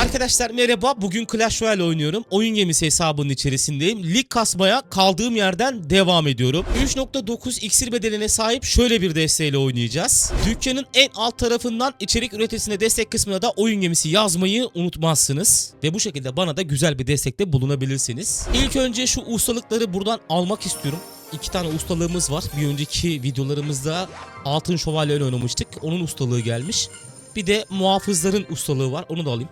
Arkadaşlar merhaba. Bugün Clash Royale oynuyorum. Oyun gemisi hesabının içerisindeyim. Lig kasmaya kaldığım yerden devam ediyorum. 3.9 iksir bedeline sahip şöyle bir desteğiyle oynayacağız. Dükkanın en alt tarafından içerik üreticisine destek kısmına da oyun gemisi yazmayı unutmazsınız. Ve bu şekilde bana da güzel bir destekte bulunabilirsiniz. İlk önce şu ustalıkları buradan almak istiyorum. İki tane ustalığımız var. Bir önceki videolarımızda Altın Şövalye oynamıştık. Onun ustalığı gelmiş. Bir de muhafızların ustalığı var. Onu da alayım.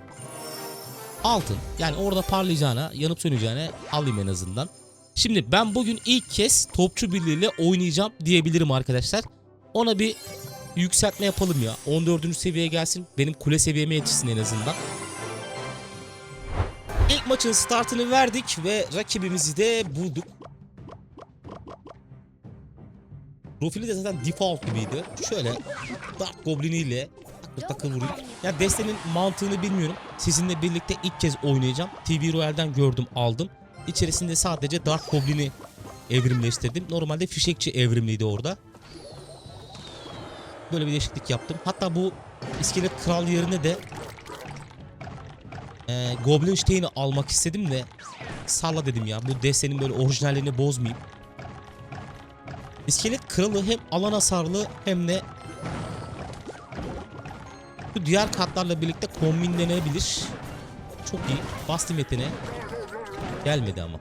Altın. Yani orada parlayacağına, yanıp söneceğine alayım en azından. Şimdi ben bugün ilk kez topçu birliğiyle oynayacağım diyebilirim arkadaşlar. Ona bir yükseltme yapalım ya. 14. seviyeye gelsin. Benim kule seviyeme yetişsin en azından. İlk maçın startını verdik ve rakibimizi de bulduk. Profili de zaten default gibiydi. Şöyle Dark Goblin takır vurayım. Ya destenin mantığını bilmiyorum. Sizinle birlikte ilk kez oynayacağım. TV Royale'den gördüm aldım. İçerisinde sadece Dark Goblin'i evrimleştirdim. Normalde fişekçi evrimliydi orada. Böyle bir değişiklik yaptım. Hatta bu iskelet kral yerine de e, Goblin Stein'i almak istedim de salla dedim ya. Bu destenin böyle orijinallerini bozmayayım. İskelet kralı hem alan hasarlı hem de bu diğer kartlarla birlikte kombinlenebilir. Çok iyi. Bastım yeteneğe. Gelmedi ama.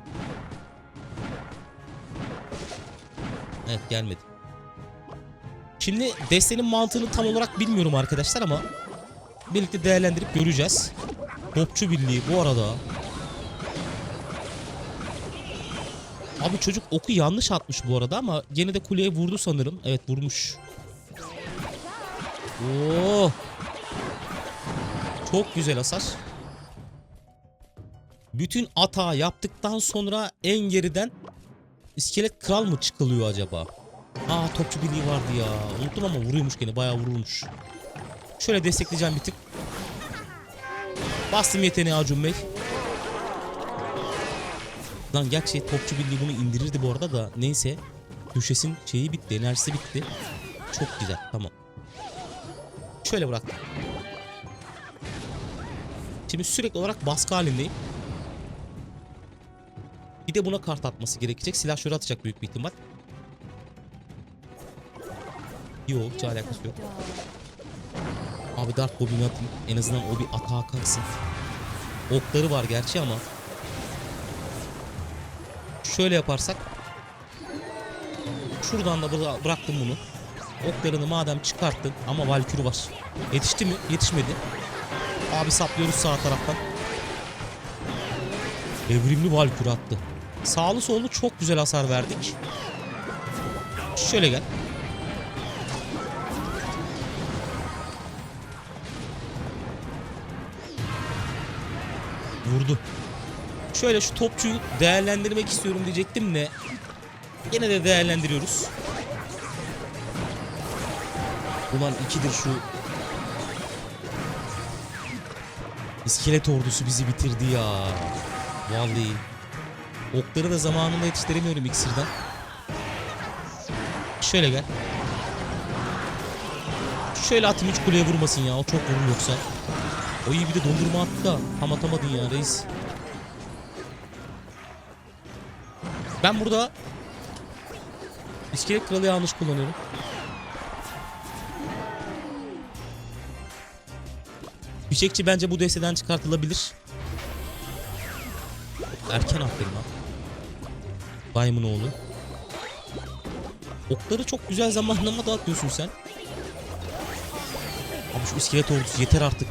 Evet gelmedi. Şimdi destenin mantığını tam olarak bilmiyorum arkadaşlar ama birlikte değerlendirip göreceğiz. Topçu birliği bu arada. Abi çocuk oku yanlış atmış bu arada ama gene de kuleye vurdu sanırım. Evet vurmuş. Oo. Çok güzel hasar. Bütün atağı yaptıktan sonra en geriden iskelet kral mı çıkılıyor acaba? Aa topçu birliği vardı ya. Unuttum ama vuruyormuş gene bayağı vurulmuş. Şöyle destekleyeceğim bir tık. Bastım yeteneği Acun Bey. Lan gerçi topçu birliği bunu indirirdi bu arada da neyse. Düşesin şeyi bitti enerjisi bitti. Çok güzel tamam. Şöyle bıraktım. Şimdi sürekli olarak baskı halindeyim. Bir de buna kart atması gerekecek. Silah şöyle atacak büyük bir ihtimal. Yok hiç alakası yok. Abi Dark Goblin'i atayım. En azından o bir atağa kalksın. Okları var gerçi ama. Şöyle yaparsak. Şuradan da bıra- bıraktım bunu. Oklarını madem çıkarttın ama Valkür var. Yetişti mi? Yetişmedi. Abi saplıyoruz sağ taraftan. Evrimli Valkür attı. Sağlı sollu çok güzel hasar verdik. Şöyle gel. Vurdu. Şöyle şu topçuyu değerlendirmek istiyorum diyecektim de yine de değerlendiriyoruz. Ulan ikidir şu İskelet ordusu bizi bitirdi ya. Vallahi. Okları da zamanında yetiştiremiyorum iksirden. Şöyle gel. Şöyle atayım hiç kuleye vurmasın ya. O çok vurur yoksa. O iyi bir de dondurma attı da tam atamadın ya reis. Ben burada İskelet kralı yanlış kullanıyorum. Fişekçi bence bu desteden çıkartılabilir. Erken attım lan. Diamond oğlu. Okları çok güzel zamanlamada atıyorsun sen. Abi şu iskelet ordusu yeter artık.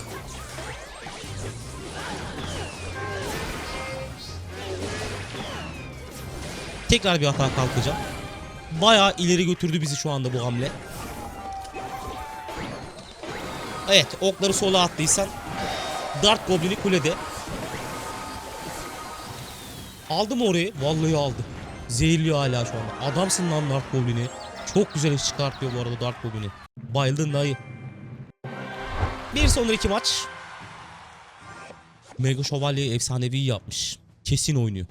Tekrar bir hata kalkacağım. Bayağı ileri götürdü bizi şu anda bu hamle. Evet okları sola attıysan Dark Goblin'i kulede. Aldı mı orayı? Vallahi aldı. Zehirliyor hala şu anda. Adamsın lan Dark Goblin'i. Çok güzel iş çıkartıyor bu arada Dark Goblin'i. Bayıldın dayı. Bir sonraki maç. Mega Şövalye efsanevi yapmış. Kesin oynuyor.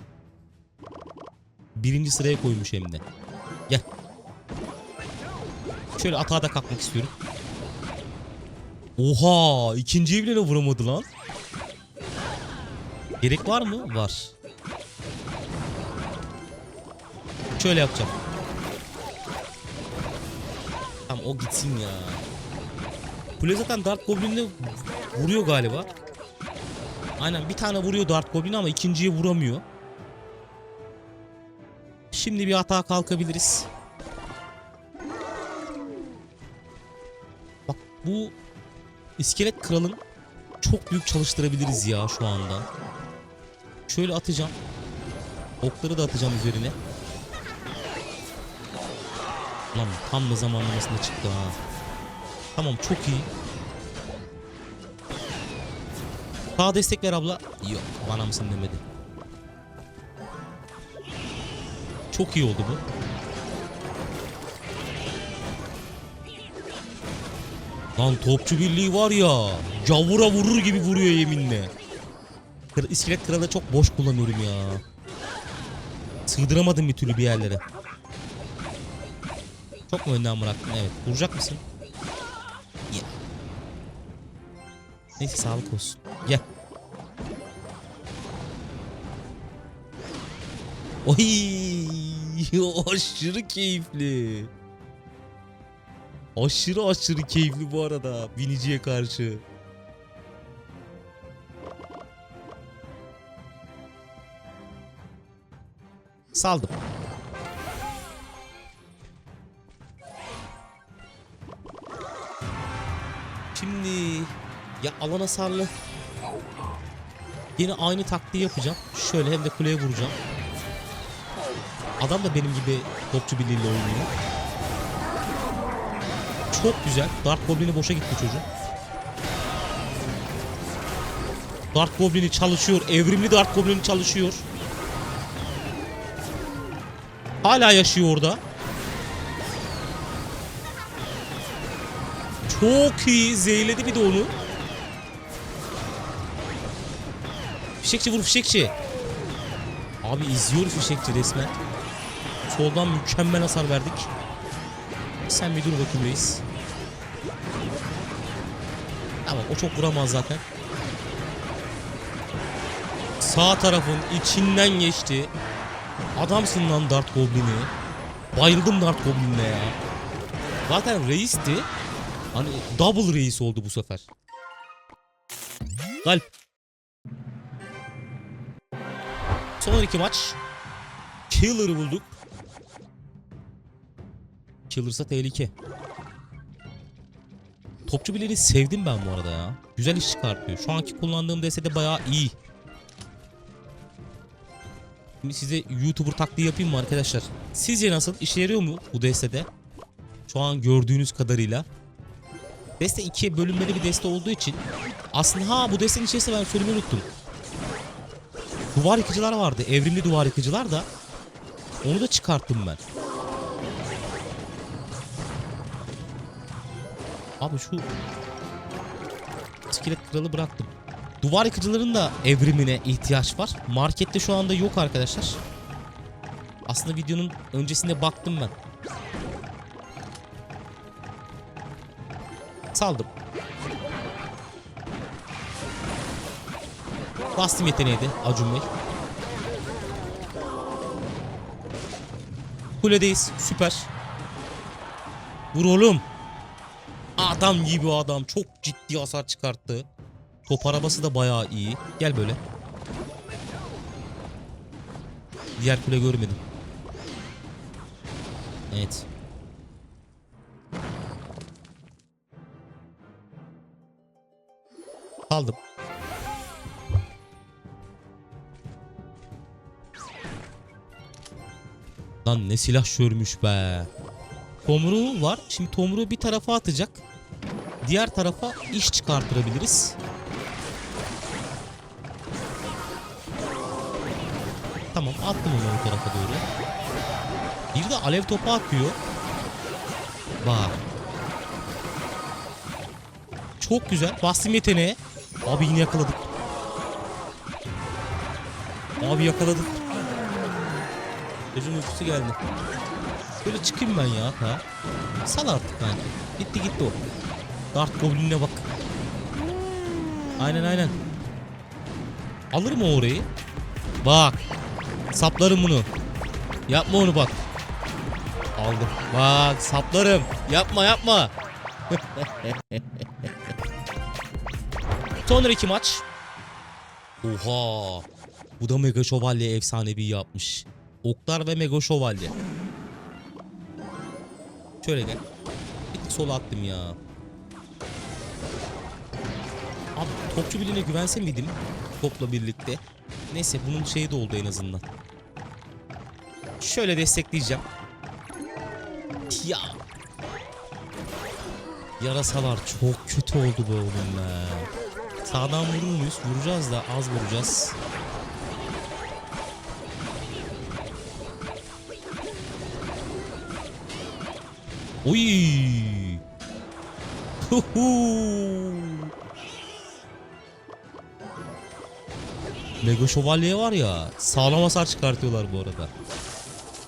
Birinci sıraya koymuş hem de. Gel. Şöyle atağa da kalkmak istiyorum. Oha! ikinci bile vuramadı lan. Gerek var mı? Var. Şöyle yapacağım. Tamam o gitsin ya. Kule zaten Dart Goblin'le vuruyor galiba. Aynen bir tane vuruyor Dart Goblin ama ikinciye vuramıyor. Şimdi bir hata kalkabiliriz. Bak bu iskelet kralın çok büyük çalıştırabiliriz ya şu anda. Şöyle atacağım. Okları da atacağım üzerine. Lan tam da zamanlamasında çıktı ha. Tamam çok iyi. Sağ destek ver abla. Yok bana mısın demedi. Çok iyi oldu bu. Lan topçu birliği var ya. Gavura vurur gibi vuruyor yeminle. İskelet kralı çok boş kullanıyorum ya. Sığdıramadım bir türlü bir yerlere. Çok mu önden bıraktın? Evet. Vuracak mısın? Ya. Neyse sağlık olsun. Gel. Oy, aşırı keyifli. Aşırı aşırı keyifli bu arada biniciye karşı. Saldım. Şimdi ya alan hasarlı. Yine aynı taktiği yapacağım. Şöyle hem de kuleye vuracağım. Adam da benim gibi topçu birliğiyle oynuyor. Çok güzel. Dark Goblin'i boşa gitti çocuğun. Dark Goblin'i çalışıyor. Evrimli Dark Goblin'i çalışıyor. Hala yaşıyor orada. Çok iyi. Zehirledi bir de onu. Fişekçi vur fişekçi. Abi izliyor fişekçi resmen. Soldan mükemmel hasar verdik. Sen bir dur bakayım reis. Tamam o çok vuramaz zaten. Sağ tarafın içinden geçti. Adamsın lan Dart Goblin'i. Bayıldım Dart Goblin'e ya. Zaten reisti. Hani double reis oldu bu sefer. Galp. Son iki maç. Killer'ı bulduk. Killer'sa tehlike. Topçu bileğini sevdim ben bu arada ya. Güzel iş çıkartıyor. Şu anki kullandığım de bayağı iyi. Şimdi size YouTuber taktiği yapayım mı arkadaşlar? Sizce nasıl? İşe yarıyor mu bu destede? Şu an gördüğünüz kadarıyla. Deste ikiye bölünmeli bir deste olduğu için aslında ha bu destenin içerisinde ben söylemeyi unuttum. Duvar yıkıcılar vardı. Evrimli duvar yıkıcılar da onu da çıkarttım ben. Abi şu iskelet kralı bıraktım. Duvar yıkıcıların da evrimine ihtiyaç var. Markette şu anda yok arkadaşlar. Aslında videonun öncesinde baktım ben. Saldım. Bastım yeteneğiydi Acun Bey. Kuledeyiz. Süper. Vur oğlum. Adam gibi adam. Çok ciddi hasar çıkarttı. Top arabası da bayağı iyi. Gel böyle. Diğer kule görmedim. Evet. Aldım. Lan ne silah şörmüş be. Tomruğu var. Şimdi tomruğu bir tarafa atacak. Diğer tarafa iş çıkartırabiliriz. Tamam attım onu o tarafa doğru. Bir de alev topu atıyor. Bak. Çok güzel. Bastım yeteneğe. Abi yine yakaladık. Abi yakaladık. Gözüm uykusu geldi. Böyle çıkayım ben ya ha. Sal artık kanka. Gitti gitti o. Dart Goblin'e bak. Aynen aynen. Alır mı orayı? Bak. Saplarım bunu. Yapma onu bak. Aldım. Bak saplarım. Yapma yapma. Sonraki maç. Oha. Bu da Mega Şövalye efsanevi yapmış. Oklar ve Mega Şövalye. Şöyle gel. Bir sola attım ya. Topçu birliğine güvense miydim? Topla birlikte. Neyse bunun şeyi de oldu en azından. Şöyle destekleyeceğim. Ya. Yarasalar çok kötü oldu be oğlum be. Sağdan vurur muyuz? Vuracağız da az vuracağız. Oy! Huhu! Mega Şövalye var ya sağlam hasar çıkartıyorlar bu arada.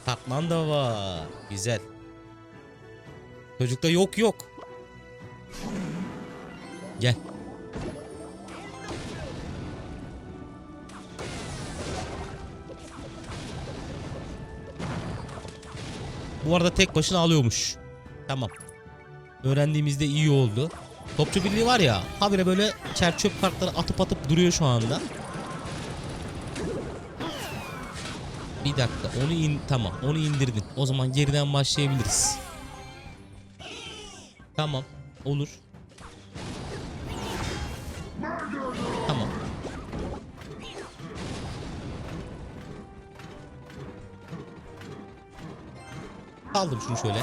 Tatman da var. Güzel. Çocukta yok yok. Gel. Bu arada tek başına alıyormuş. Tamam. Öğrendiğimizde iyi oldu. Topçu birliği var ya habire böyle çer çöp kartları atıp atıp duruyor şu anda. Bir dakika onu in tamam onu indirdin. O zaman geriden başlayabiliriz. Tamam olur. Tamam. Aldım şunu şöyle.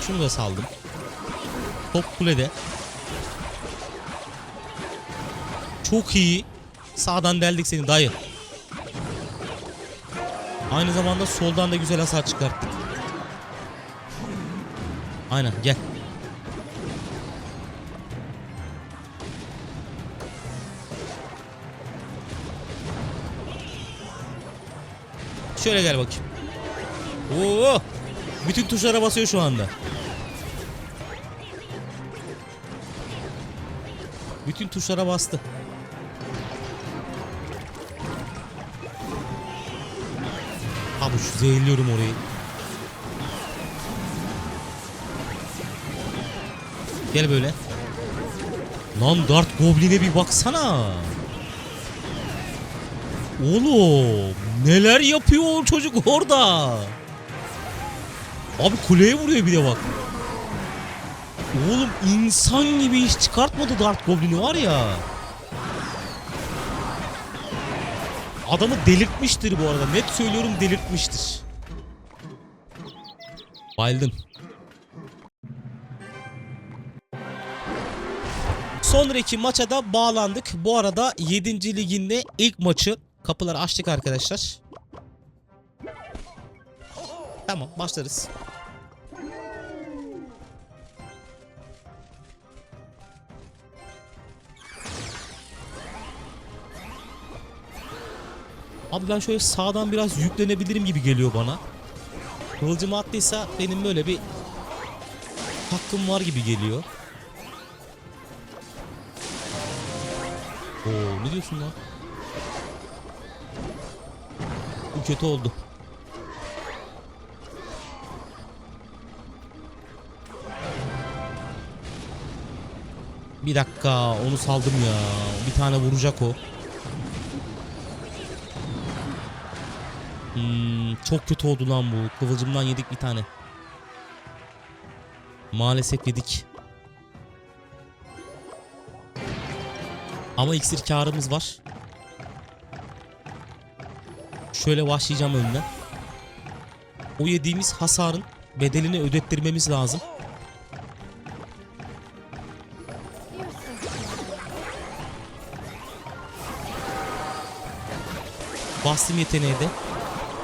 Şunu da saldım. Top kulede. Çok iyi. Sağdan deldik seni dayı. Aynı zamanda soldan da güzel hasar çıkarttık. Aynen gel. Şöyle gel bakayım. Oo! Bütün tuşlara basıyor şu anda. Bütün tuşlara bastı. Zehirliyorum orayı. Gel böyle. Lan Dart Goblin'e bir baksana. Oğlum neler yapıyor çocuk orada. Abi kuleye vuruyor bir de bak. Oğlum insan gibi iş çıkartmadı Dart Goblin'i var ya. Adamı delirtmiştir bu arada. Net söylüyorum delirtmiştir. Bayıldım. Sonraki maça da bağlandık. Bu arada 7. liginde ilk maçı kapıları açtık arkadaşlar. Tamam başlarız. Abi ben şöyle sağdan biraz yüklenebilirim gibi geliyor bana. Kılıcım attıysa benim böyle bir hakkım var gibi geliyor. Oo ne diyorsun lan? Bu kötü oldu. Bir dakika onu saldım ya. Bir tane vuracak o. Hmm, çok kötü oldu lan bu. Kıvılcımdan yedik bir tane. Maalesef yedik. Ama iksir karımız var. Şöyle başlayacağım önden. O yediğimiz hasarın bedelini ödettirmemiz lazım. Bastım yeteneğe de.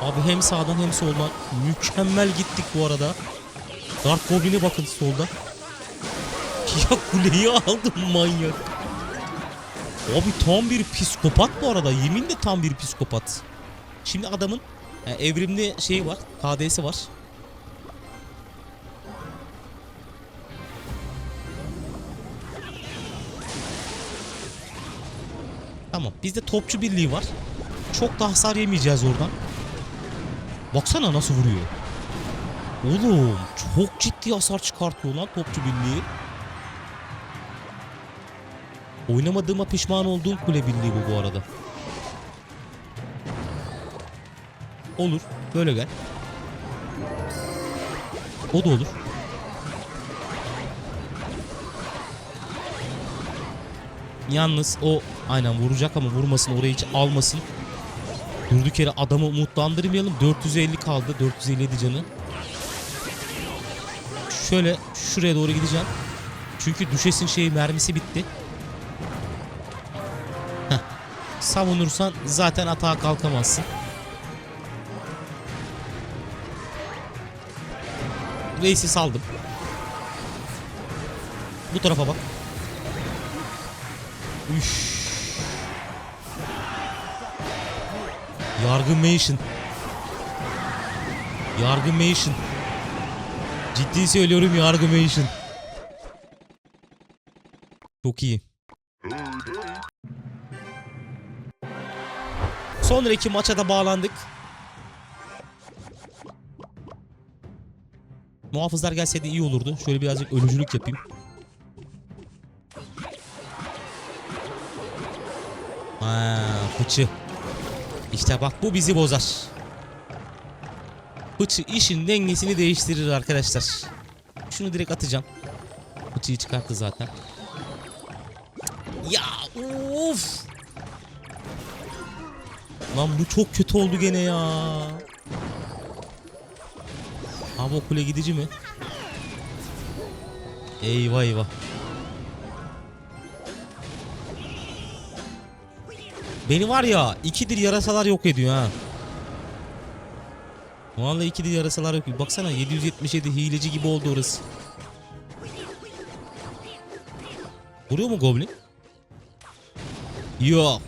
Abi hem sağdan hem soldan. Mükemmel gittik bu arada. Dark Goblin'e bakın solda. Ya kuleyi aldım manyak. Abi tam bir psikopat bu arada. Yeminle tam bir psikopat. Şimdi adamın yani evrimli şeyi var. KD'si var. Tamam. Bizde topçu birliği var. Çok da hasar yemeyeceğiz oradan. Baksana nasıl vuruyor. Oğlum çok ciddi hasar çıkartıyor lan topçu birliği. Oynamadığıma pişman olduğum kule birliği bu bu arada. Olur. Böyle gel. O da olur. Yalnız o aynen vuracak ama vurmasın orayı hiç almasın. Durduk yere adamı umutlandırmayalım. 450 kaldı. 457 canı. Şöyle şuraya doğru gideceğim. Çünkü düşesin şeyi mermisi bitti. Heh. Savunursan zaten atağa kalkamazsın. Reis'i saldım. Bu tarafa bak. Üş. Yargımation. Yargımation. Ciddi söylüyorum Yargımation. Çok iyi. Sonraki maça da bağlandık. Muhafızlar gelseydi iyi olurdu. Şöyle birazcık ölücülük yapayım. Ha, fıçı. İşte bak bu bizi bozar. Fıçı işin dengesini değiştirir arkadaşlar. Şunu direkt atacağım. Fıçıyı çıkarttı zaten. Ya of. Lan bu çok kötü oldu gene ya. Abi o kule gidici mi? Eyvah eyvah. Beni var ya ikidir yarasalar yok ediyor ha. Vallahi ikidir yarasalar yok ediyor. Baksana 777 hileci gibi oldu orası. Vuruyor mu Goblin? Yok.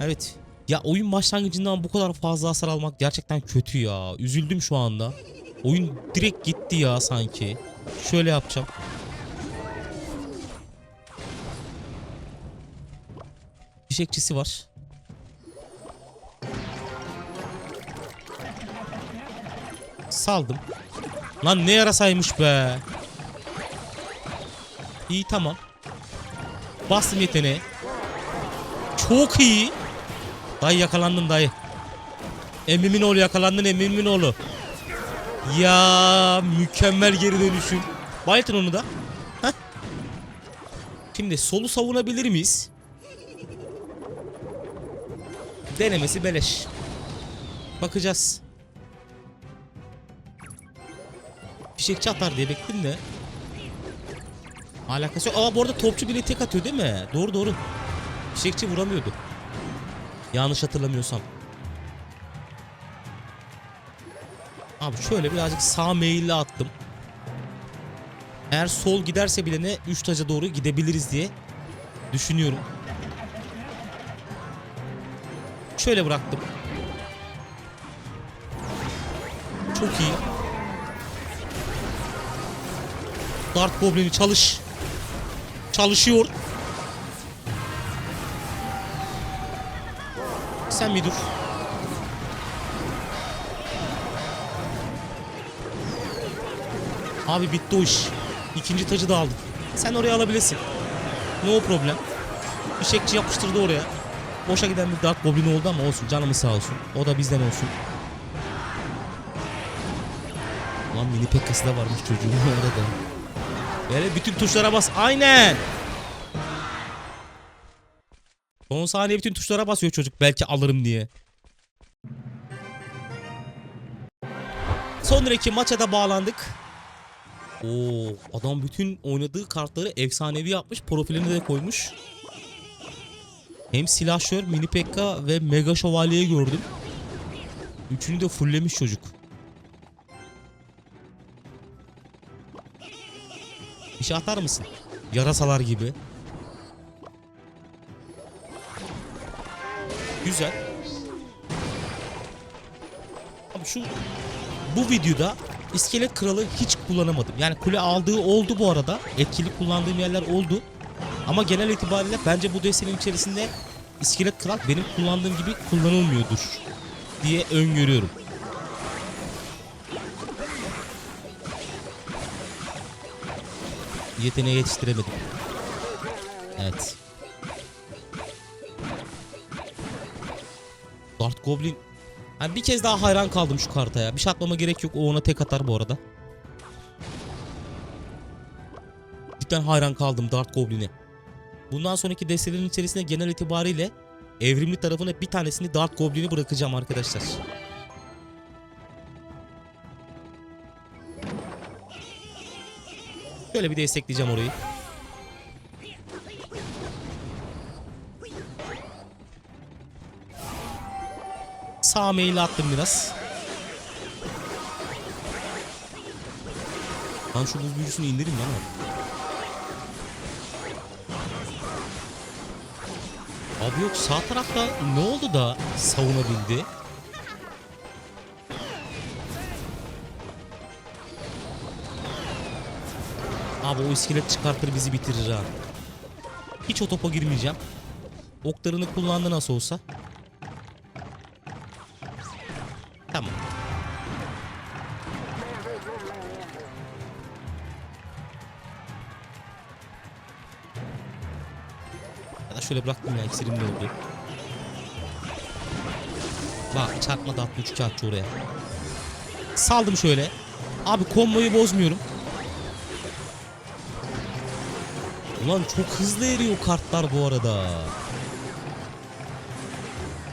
Evet. Ya oyun başlangıcından bu kadar fazla hasar almak gerçekten kötü ya. Üzüldüm şu anda. Oyun direkt gitti ya sanki. Şöyle yapacağım. Fişekçisi var. Saldım. Lan ne yarasaymış be. İyi tamam. Bastım yeteneğe. Çok iyi. Dayı yakalandın dayı. Emmimin oğlu yakalandın emmimin oğlu. Ya mükemmel geri dönüşüm. Bayıltın onu da. Heh. Şimdi solu savunabilir miyiz? Denemesi beleş. Bakacağız. Fişekçi atar diye bekledim de. Alakası yok. Aa bu arada topçu bile tek atıyor değil mi? Doğru doğru. Fişekçi vuramıyordu. Yanlış hatırlamıyorsam. Abi şöyle birazcık sağ meyilli attım. Eğer sol giderse bile ne 3 taca doğru gidebiliriz diye düşünüyorum. Şöyle bıraktım. Çok iyi. Dart Goblin'i çalış. Çalışıyor. Sen bir dur. Abi bitti o iş. İkinci tacı da aldık. Sen oraya alabilirsin. No problem. Fişekçi yapıştırdı oraya. Boşa giden bir Dark Goblin oldu ama olsun canımız sağ olsun. O da bizden olsun. Lan mini pekkası da varmış çocuğun orada da. Böyle bütün tuşlara bas. Aynen. Son saniye bütün tuşlara basıyor çocuk belki alırım diye. Sonraki maça da bağlandık. Oo, adam bütün oynadığı kartları efsanevi yapmış. Profilini de koymuş. Hem silahşör, mini pekka ve mega şövalyeyi gördüm. Üçünü de fulllemiş çocuk. Bir şey atar mısın? Yarasalar gibi. Güzel. Abi şu bu videoda iskelet kralı hiç kullanamadım. Yani kule aldığı oldu bu arada. Etkili kullandığım yerler oldu. Ama genel itibariyle bence bu destenin içerisinde iskelet kral benim kullandığım gibi kullanılmıyordur diye öngörüyorum. Yeteneği yetiştiremedim. Evet. Dart Goblin. Yani bir kez daha hayran kaldım şu karta ya. Bir şey atmama gerek yok. O ona tek atar bu arada. Cidden hayran kaldım Dart Goblin'e. Bundan sonraki destelerin içerisinde genel itibariyle evrimli tarafına bir tanesini Dart Goblin'i bırakacağım arkadaşlar. Şöyle bir destekleyeceğim orayı. Sağ mail attım biraz. Lan şu buz büyücüsünü indireyim lan abi. Abi yok sağ tarafta ne oldu da savunabildi? Abi o iskelet çıkartır bizi bitirir ha. Hiç o topa girmeyeceğim. Oklarını kullandı nasıl olsa. Tamam. Ya da şöyle bıraktım ya iksirim de oldu. Bak çarpmadı 63 kağıtçı oraya. Saldım şöyle. Abi komboyu bozmuyorum. Ulan çok hızlı eriyor kartlar bu arada.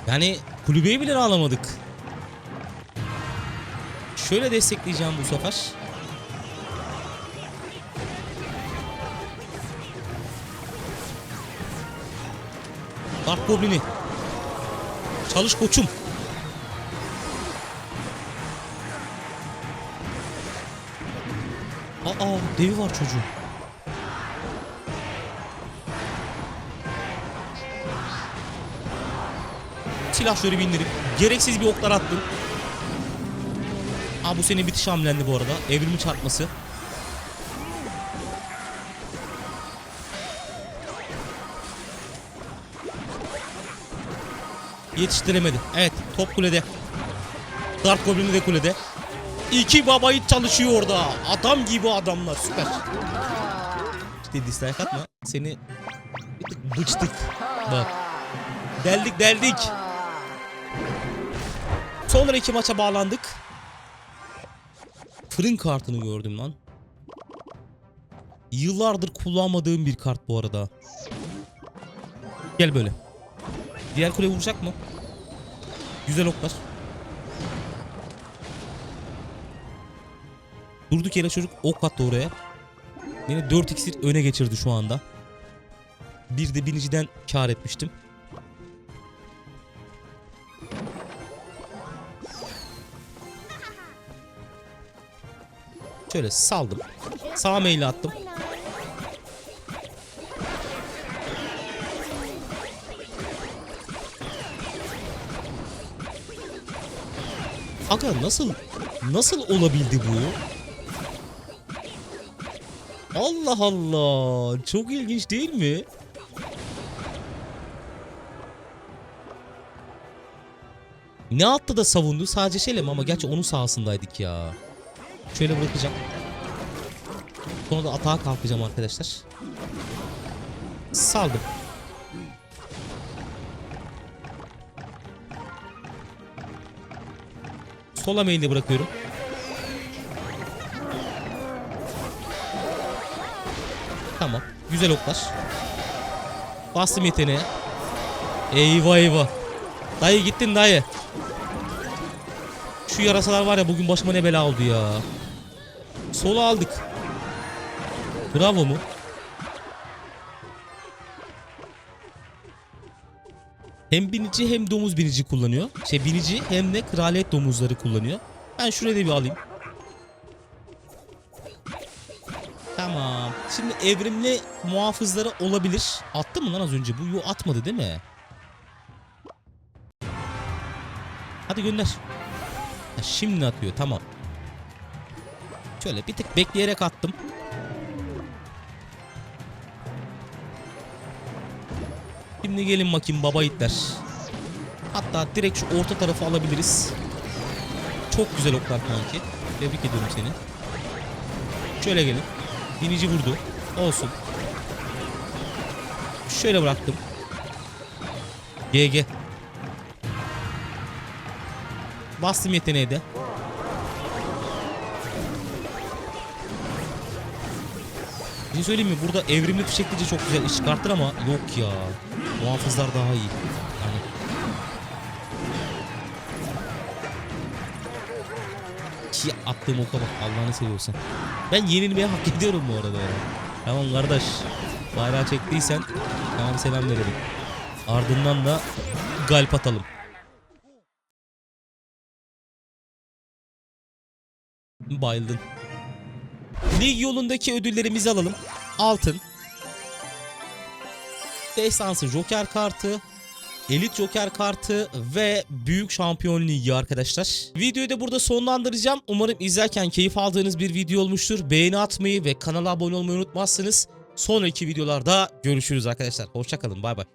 Yani kulübeyi bile alamadık. Şöyle destekleyeceğim bu sefer. Dark Goblin'i. Çalış koçum. Aa devi var çocuğun. Silahları bindirip gereksiz bir oklar attım. Aa bu senin bitiş hamlendi bu arada. Evrimi çarpması. Yetiştiremedi. Evet top kulede. Dark Goblin'i de kulede. İki baba hiç çalışıyor orada. Adam gibi adamlar süper. İşte dislike atma. Seni bir tık bıçtık. Bak. Deldik deldik. Sonra iki maça bağlandık. Fırın kartını gördüm lan. Yıllardır kullanmadığım bir kart bu arada. Gel böyle. Diğer kule vuracak mı? Güzel oklar. Durduk yere çocuk ok attı oraya. Beni 4 iksir öne geçirdi şu anda. Bir de biniciden kar etmiştim. Şöyle saldım. Sağ maili attım. Aga nasıl nasıl olabildi bu? Allah Allah. Çok ilginç değil mi? Ne attı da savundu? Sadece şeyle ama gerçi onun sahasındaydık ya. Şöyle bırakacağım. Sonra da atağa kalkacağım arkadaşlar. Saldım. Sola main'de bırakıyorum. Tamam. Güzel oklar. Bastım yeteneğe. Eyvah eyvah. Dayı gittin dayı. Şu yarasalar var ya bugün başıma ne bela oldu ya. Sola aldık. Bravo mu? Hem binici hem domuz binici kullanıyor. Şey binici hem de kraliyet domuzları kullanıyor. Ben şuraya da bir alayım. Tamam. Şimdi evrimli muhafızları olabilir. Attı mı lan az önce? Bu yo atmadı değil mi? Hadi gönder. Ha, şimdi atıyor tamam. Şöyle bir tık bekleyerek attım. Şimdi gelin bakayım baba itler. Hatta direkt şu orta tarafı alabiliriz. Çok güzel oklar kanki. Tebrik ediyorum seni. Şöyle gelin. Binici vurdu. Olsun. Şöyle bıraktım. GG. Bastım yeteneğe de. Bir şey söyleyeyim mi? Burada evrimli fişeklice çok güzel iş çıkartır ama yok ya. Muhafızlar daha iyi. Yani ki attığım oka bak Allah'ını seviyorsan. Ben yenilmeyi hak ediyorum bu arada ya. Tamam kardeş. Bayrağı çektiysen tamam selam verelim. Ardından da galp atalım. Bayıldın. Lig yolundaki ödüllerimizi alalım. Altın. Destansı Joker kartı. Elit Joker kartı ve Büyük Şampiyon Ligi arkadaşlar. Videoyu da burada sonlandıracağım. Umarım izlerken keyif aldığınız bir video olmuştur. Beğeni atmayı ve kanala abone olmayı unutmazsınız. Sonraki videolarda görüşürüz arkadaşlar. Hoşçakalın bay bay.